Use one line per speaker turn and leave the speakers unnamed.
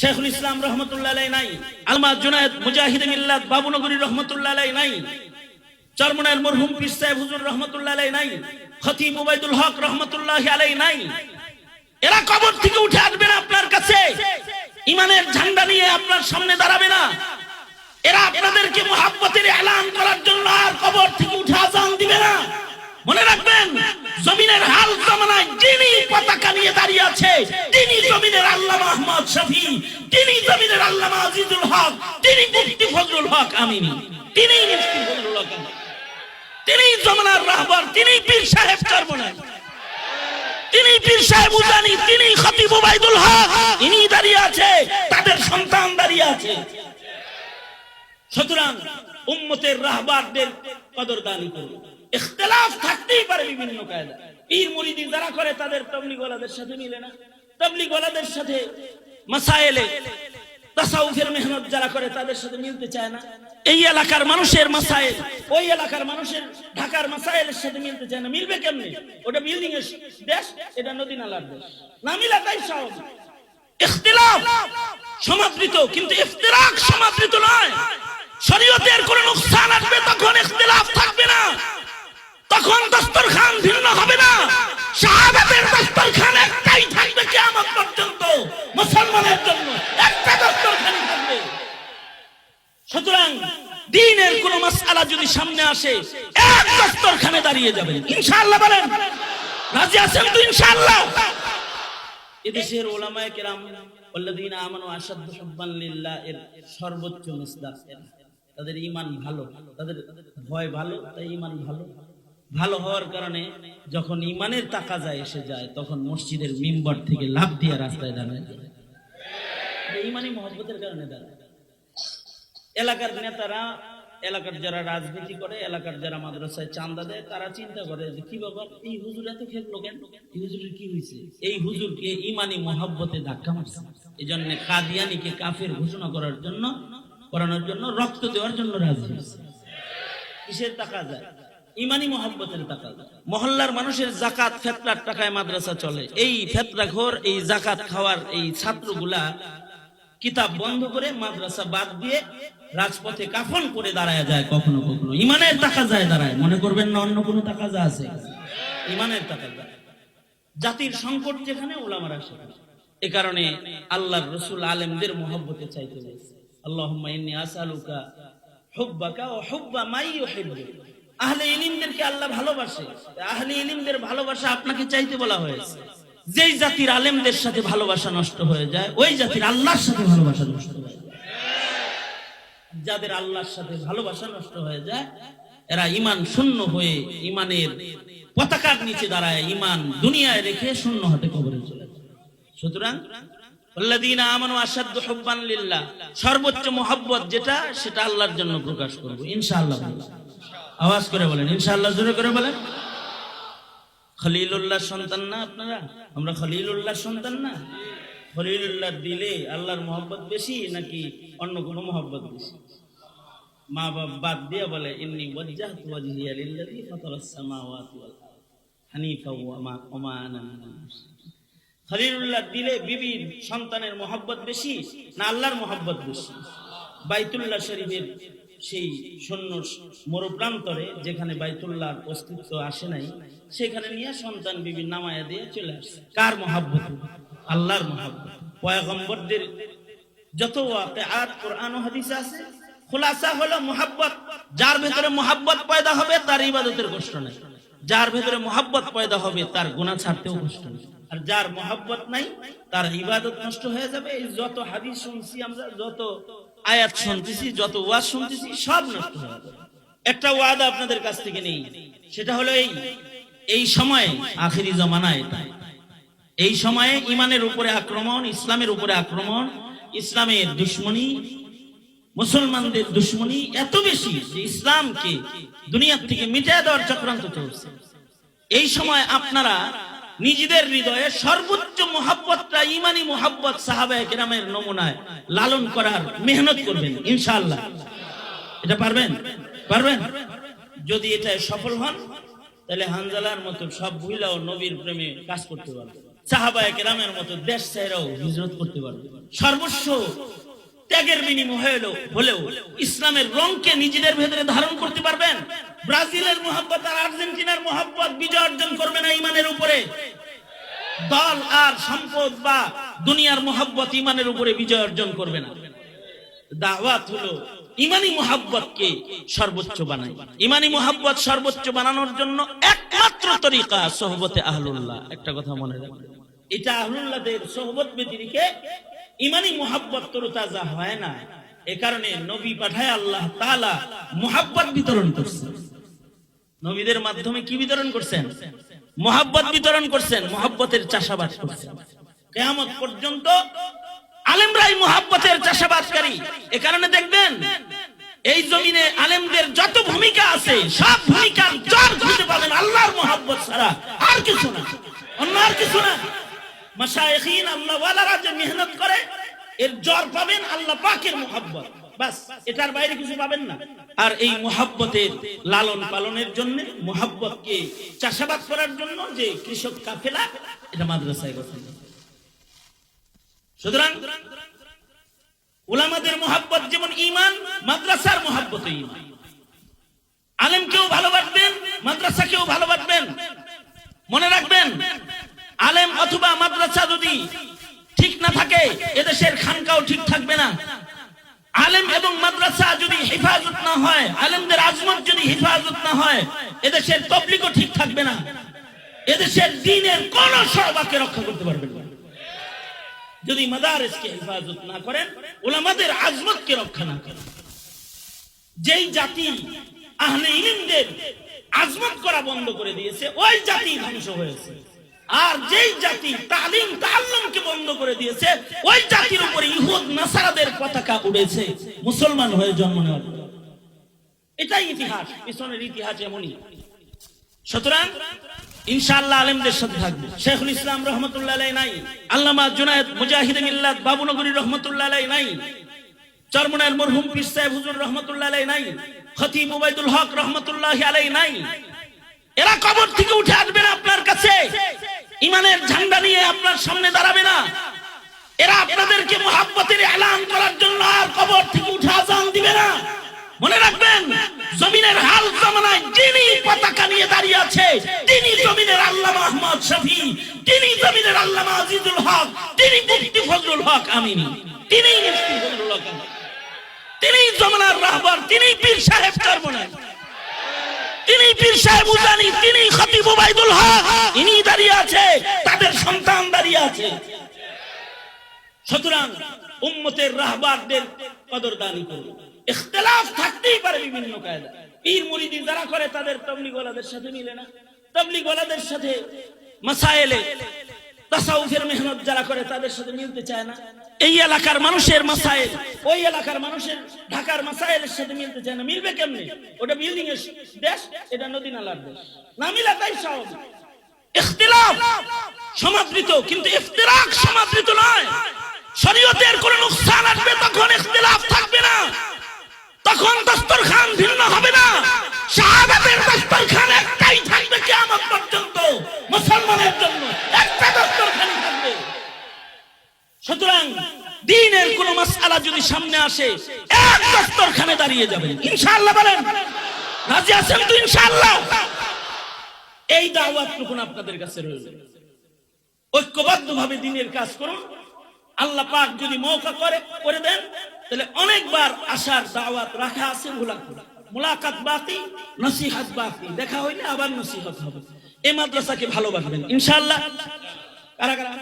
শেখুল ইসলাম রহমতুল্লাহ নাই, আলমা জুনায়দ মুজাহিদ মিল্লাত বাবুনগরী রহমতুল্লাহ নাই চরমনার মরহুম পীর সাহেব হুজুর রহমতুল্লাহ নাই, খতিব উবাইদুল হক রহমতুল্লাহ আলাই নাই। এরা কবর থেকে উঠে আসবে না আপনার কাছে। ইমানের ঝান্ডা নিয়ে আপনার সামনে দাঁড়াবে না। এরা আপনাদেরকে মোহাব্বতের এলান করার জন্য আর কবর থেকে উঠে আজান দিবে না। মনে রাখবেন জমিনের হাল জমানায় যিনি পতাকা নিয়ে দাঁড়িয়ে আছে, তিনি জমিনের আল্লাহ মোহাম্মদ শফি, তিনি জমিনের আল্লাহ আজিজুল হক, তিনি মুফতি ফজলুল হক আমিনী, তিনি মুফতি ফজলুল হক তিনি জমানার রাহবার, তিনি পীর সাহেব চরমনায় তিনি পীর সাহেব উজানি, তিনি খতিব উবাইদুল হক, ইনি দাঁড়িয়ে আছে, তাদের সন্তান দাঁড়িয়ে আছে। সুতরাং উম্মতের রাহবারদের কদরদানি করুন। ইখতিলাফ থাকতেই পারে বিভিন্ন কায়দা। পীর মুরিদি যারা করে, তাদের সাথে মিলে না। সাথে মাসায়েলে তাসাউফের মেহনত যারা করে, তাদের সাথে মিলতে চায় না। এই এলাকার মানুষের মাসায়েল, ওই এলাকার মানুষের, ঢাকার সাথে মিলতে চায় না। মিলবে কেমনে? ওটা বিল্ডিং এর দেশ, এটা নদী নালার দেশ। না মিলাটাই সহজ ইখতিলাফ সমাদৃত, কিন্তু ইফতিরাক সমাদৃত নয়। শরীয়তের কোন নুকসান আসবে তখন ইখতিলাফ থাকবে না। তখন দস্তরখান ভিন্ন হবে না। শাহাদাতের দস্তরখান একটাই থাকবে কিয়ামত পর্যন্ত, মুসলমানের জন্য একটা দস্তরখানই থাকবে। সুতরাং দিনের কোন মাসআলা যদি সামনে আসে, এক দস্তরখানে দাঁড়িয়ে যাবেন। ইনশাআল্লাহ বলেন। রাজি আছেন তো ইনশাআল্লাহ? এদেশের ওলামায়ে কেরাম আল্লাযীনা আমানু আশাদ্দু হুব্বান লিল্লাহ এর সর্বোচ্চ মিসদাক। তাদের ঈমান ভালো, তাদের ভয় ভালো, তাই ঈমান ভালো। ভালো হওয়ার কারণে যখন ঈমানের তাকাজা এসে যায়, তখন মসজিদের মিম্বর থেকে লাভ দিয়ে রাস্তায় দাঁড়ায় ঈমানি মহব্বতের কারণে দাঁড়ায়। এলাকার নেতারা, এলাকার যারা রাজনীতি করে, এলাকার যারা মাদ্রাসায় চান্দা দেয়, তারা চিন্তা করে যে, কি বাবা, এই হুজুর এত খেললো কেন? এই হুজুরের কি হয়েছে এই হুজুরকে ইমানি মহাব্বতে ধাক্কা মারছে। এই জন্য কাদিয়ানিকে কাফের ঘোষণা করার জন্য, করানোর জন্য, রক্ত দেওয়ার জন্য রাজি হয়েছে। কিসের টাকা যায়? ইমানি মহাব্বতের টাকা। মহল্লার মানুষের জাকাত ফেতরার টাকায় মাদ্রাসা চলে। এই ফেতরা ঘর, এই জাকাত খাওয়ার এই ছাত্রগুলা কিতাব বন্ধ করে মাদ্রাসা বাদ দিয়ে রাজপথে কাফন করে দাঁড়ায় যায় কখনো কখনো। ইমানের টাকা যায় দাঁড়ায়। মনে করবেন না, অন্য কোনো টাকা যা আছে। ইমানের টাকা জাতির সংকট যেখানে ওলামারা এ কারণে আল্লাহর রসুল আলেমদের মহব্বতে চাইতে ইন্নী আসআলুকা হুব্বাকা ওয়া হুব্বা মাই ইউহিব্বু। আহলে ইলিমদেরকে আল্লাহ ভালোবাসে। আহলে ইলিমদের ভালোবাসা আপনাকে চাইতে বলা হয়েছে। যেই জাতির আলেমদের সাথে ভালোবাসা নষ্ট হয়ে যায়, ওই জাতির আল্লাহর সাথে ভালোবাসা নষ্ট হয়ে যায়। যাদের আল্লাহর সাথে ভালোবাসা নষ্ট হয়ে যায়, এরা ইমান শূন্য হয়ে ইমানের পতাকার নিচে দাঁড়ায় ইমান দুনিয়ায় রেখে শূন্য হাতে কবরে চলে যায়। সুতরাং আল্লাযীনা আমানু আশাদ্দু হুব্বান লিল্লাহ, সর্বোচ্চ মহব্বত যেটা, সেটা আল্লাহর জন্য প্রকাশ করব। ইনশাআল্লাহ আওয়াজ করে বলেন, ইনশাআল্লাহ জোরে করে বলেন। খলিলুল্লাহ সন্তান না আপনারা? আমরা খলিলুল্লাহ সন্তান না? খলিলুল্লাহ দিলে আল্লাহর মহব্বত বেশি নাকি অন্য কোনো মহব্বত বেশি? মা বাপ বাদ দিয়ে বলে, ইন্নি ওয়াজ্জাহতু ওয়াজহিয়া লিল্লাযী ফাতারাস সামাওয়াতি ওয়াল আরদ। ওয়া মা মুশরিকিন। খলিলুল্লাহ দিলে বিবির সন্তানের মহব্বত বেশি না আল্লাহর মহব্বত বেশি? বাইতুল্লাহ শরীফের সেই শূন্য মরুপ্রান্তরে যেখানে বাইতুল্লাহর অস্তিত্ব আসে নাই, সেখানে নিয়ে সন্তান বিবি নামায়া দিয়ে চলে আসছে। কার মহাব্বত? আল্লাহর মহাব্বত। পয়গম্বরদের যত ওয়াকিআত কোরআন হাদিসে আছে, খোলাসা হলো মোহাব্বত। যার ভেতরে মোহাব্বত পয়দা হবে, তার ইবাদতের কষ্ট নাই। যার ভেতরে মোহাব্বত পয়দা হবে, তার গুনাহ ছাড়তেও কষ্ট নেই। আর যার মোহাব্বত নাই, তার ইবাদত নষ্ট হয়ে যাবে। এই যত হাদিস শুনছি আমরা, যত আয়াত শুনতেছি, যত ওয়াজ শুনতেছি, সব নষ্ট হয়ে একটা ওয়াদা আপনাদের কাছ থেকে নেই, সেটা হলো এই এই সময়ে, আখেরি জমানায় এই সময়ে ইমানের উপরে আক্রমণ, ইসলামের উপরে আক্রমণ, ইসলামের দুশ্মনী, মুসলমানদের দুশ্মনী এত বেশি যে ইসলামকে দুনিয়ার থেকে মিটিয়ে দেওয়ার চক্রান্ত চলছে। এই সময় আপনারা নিজেদের হৃদয়ে সর্বোচ্চ মোহাব্বতটা, ইমানি মোহাব্বত সাহাবায়ে কেরামের নমুনায় লালন করার মেহনত করবেন, ইনশাআল্লাহ। এটা পারবেন? পারবেন? যদি এটা সফল হন, তাহলে হানজালার মতো সব মহিলাও নবীর প্রেমে কাজ করতে পারবে সাহাবায়ে কেরামের মতো দেশ ছেড়েও হিজরত করতে পারবে সর্বস্ব ত্যাগের বিনিময় হলেও হলেও ইসলামের রংকে নিজেদের ভেতরে ধারণ করতে পারবেন। ব্রাজিলের মোহাব্বত আর আর্জেন্টিনার মোহাব্বত বিজয় অর্জন করবে না ইমানের উপরে। দল আর সম্পদ বা দুনিয়ার মোহাব্বত ইমানের উপরে বিজয় অর্জন করবে না। দাওয়াত হলো ইমানি মোহাব্বতকে সর্বোচ্চ বানাই। ইমানি মোহাব্বত সর্বোচ্চ বানানোর জন্য একমাত্র তরিকা সোহবতে আহলুল্লাহ। একটা কথা মনে রাখবেন। এটা আহলুল্লাহদের সোহবত ব্যতিরিকে ইমানি মোহাব্বত তরুতাজা হয় না। এ কারণে নবী পাঠায় আল্লাহ তাআলা মোহাব্বত বিতরণ করছেন। নবীদের মাধ্যমে কি বিতরণ করছেন? মোহাব্বত বিতরণ করছেন, মোহাব্বতের চাষাবাদ করছেন। কেয়ামত পর্যন্ত আলেমরাই মোহাব্বতের চাষাবাদকারী। এ কারণে দেখবেন, এই জমিনে আলেমদের যত ভূমিকা আছে, সব ভূমিকার জল খুঁজে পাবেন আল্লাহর মোহাব্বত ছাড়া আর কিছু না। অন্য আর কিছু না। মাশায়েখিন আল্লাহ ওয়ালারা যে মেহনত করে, এর জ্বর পাবেন আল্লাহ পাকের মোহাব্বত। বাস, এটার বাইরে কিছু পাবেন না। আর এই মোহাব্বতের লালন পালনের জন্য, মোহাব্বতকে চাষাবাদ করার জন্য যে কৃষক কাফেলা, এটা মাদ্রাসায় গঠন সুতরাং, উলামাদের মোহাব্বত যেমন ইমান মাদ্রাসার মোহাব্বত ইমান আলেমকেও ভালোবাসবেন, মাদ্রাসাকেও ভালোবাসবেন। মনে রাখবেন আলেম অথবা মাদ্রাসা যদি ঠিক না থাকে, এদেশের খানকাও ঠিক থাকবে না। আলেম এবং মাদ্রাসা যদি হেফাজত না হয়, আলেমদের আজমত যদি হেফাজত না হয়, এদেশের তবলিগও ঠিক থাকবে না। এদেশের দিনের কোন সবাকে রক্ষা করতে পারবে না। যদি মাদারেসকে হেফাজত না করেন, ওলামাদের আজমতকে রক্ষা না করেন। যেই জাতি আহলে ইলিমদের আজমত করা বন্ধ করে দিয়েছে, ওই জাতি ধ্বংস হয়েছে। আর যেই জাতি তালিম তাল্লুমকে বন্ধ করে দিয়েছে, ওই জাতির উপরে ইহুদ, নাসারাদের পতাকা উড়েছে। মুসলমান হয়ে জন্ম নেওয়ার এটাই ইতিহাস, পিছনের ইতিহাস এমনই। সুতরাং, ইনশাআল্লাহ আলেমদের সাথে থাকবে। শেখুল ইসলাম রহমতুল্লাহ নাই, আল্লামা জুনায়েদ মুজাহিদ মিল্লাত বাবুনগরী রহমতুল্লাহ নাই চরমনায়ের মরহুম পীর সাহেব হুজুর রহমতুল্লাহ নাই, খতিব উবাইদুল হক রহমতুল্লাহ আলাই নাই। এরা কবর থেকে উঠে আসবে না আপনার কাছে। ইমানের ঝান্ডা নিয়ে আপনার সামনে দাঁড়াবে না। এরা আপনাদেরকে মোহাব্বতের এলান করার জন্য আর কবর থেকে উঠে আজান দিবে না। মনে রাখবেন, জমিনের হাল জামানায় যিনি পতাকা নিয়ে দাঁড়িয়ে আছে, তিনি জমিনের আল্লামা আহমদ শফি, তিনি জমিনের আল্লামা আজিজুল হক, তিনি মুফতি ফজলুল হক আমিনী, তিনি মুফতি ফজলুল হক তিনি জমানার রাহবার, তিনি পীর সাহেব চরমনায় তিনি পীর সাহেব উজানি, তিনি খতিব ওবাইদুল হক, ইনি দাঁড়িয়ে আছে, তাদের সন্তান দাঁড়িয়ে আছে। সুতরাং উম্মতের রাহবারদের কদরদানি করুন। ইখতিলাফ থাকতেই পারে বিভিন্ন কায়দা। পীর মুরিদি যারা করে, তাদের সাথে মিলে না। সাথে মাসায়েলে তাসাউফের মেহনত যারা করে, তাদের সাথে মিলতে চায় না। এই এলাকার মানুষের মাসাইল ওই এলাকার মানুষের, ঢাকার মাসাইলের সাথে মিলতে চায় না। মিলবে কেমনে? ওটা বিল্ডিং এর দেশ, এটা নদী নালার দেশ। না মিলা তাই স্বাভাবিক। ইখতিলাফ সমাদৃত, কিন্তু ইফতিরাক সমাদৃত নয়। শরীয়তের কোন নুকসান আসবে তখন ইখতিলাফ থাকবে না। তখন দস্তরখান ভিন্ন হবে না। শাহাদাতের দস্তরখান একটাই থাকবে কিয়ামত পর্যন্ত, মুসলমানের জন্য একটা দস্তরখানই থাকবে। সুতরাং দিনের কোন মাসআলা যদি সামনে আসে, এক দস্তরখানে দাঁড়িয়ে যাবেন ইনশাআল্লাহ বলেন। রাজি আছেন তো ইনশাআল্লাহ? এই দাওয়াতটুকুন আপনাদের কাছে রয়েছে ঐক্যবদ্ধ ভাবে দিনের কাজ করুন। আল্লাহ পাক যদি মৌকা করে করে দেন, তাহলে অনেকবার আসার দাওয়াত রাখা আছে, মুলাকাত। বাকি নসিহত বাকি দেখা হইলে আবার নসিহত হবে। এই মাদ্রাসাকে ভালোবাসবেন। ইনশাআল্লাহ। কারা কারা?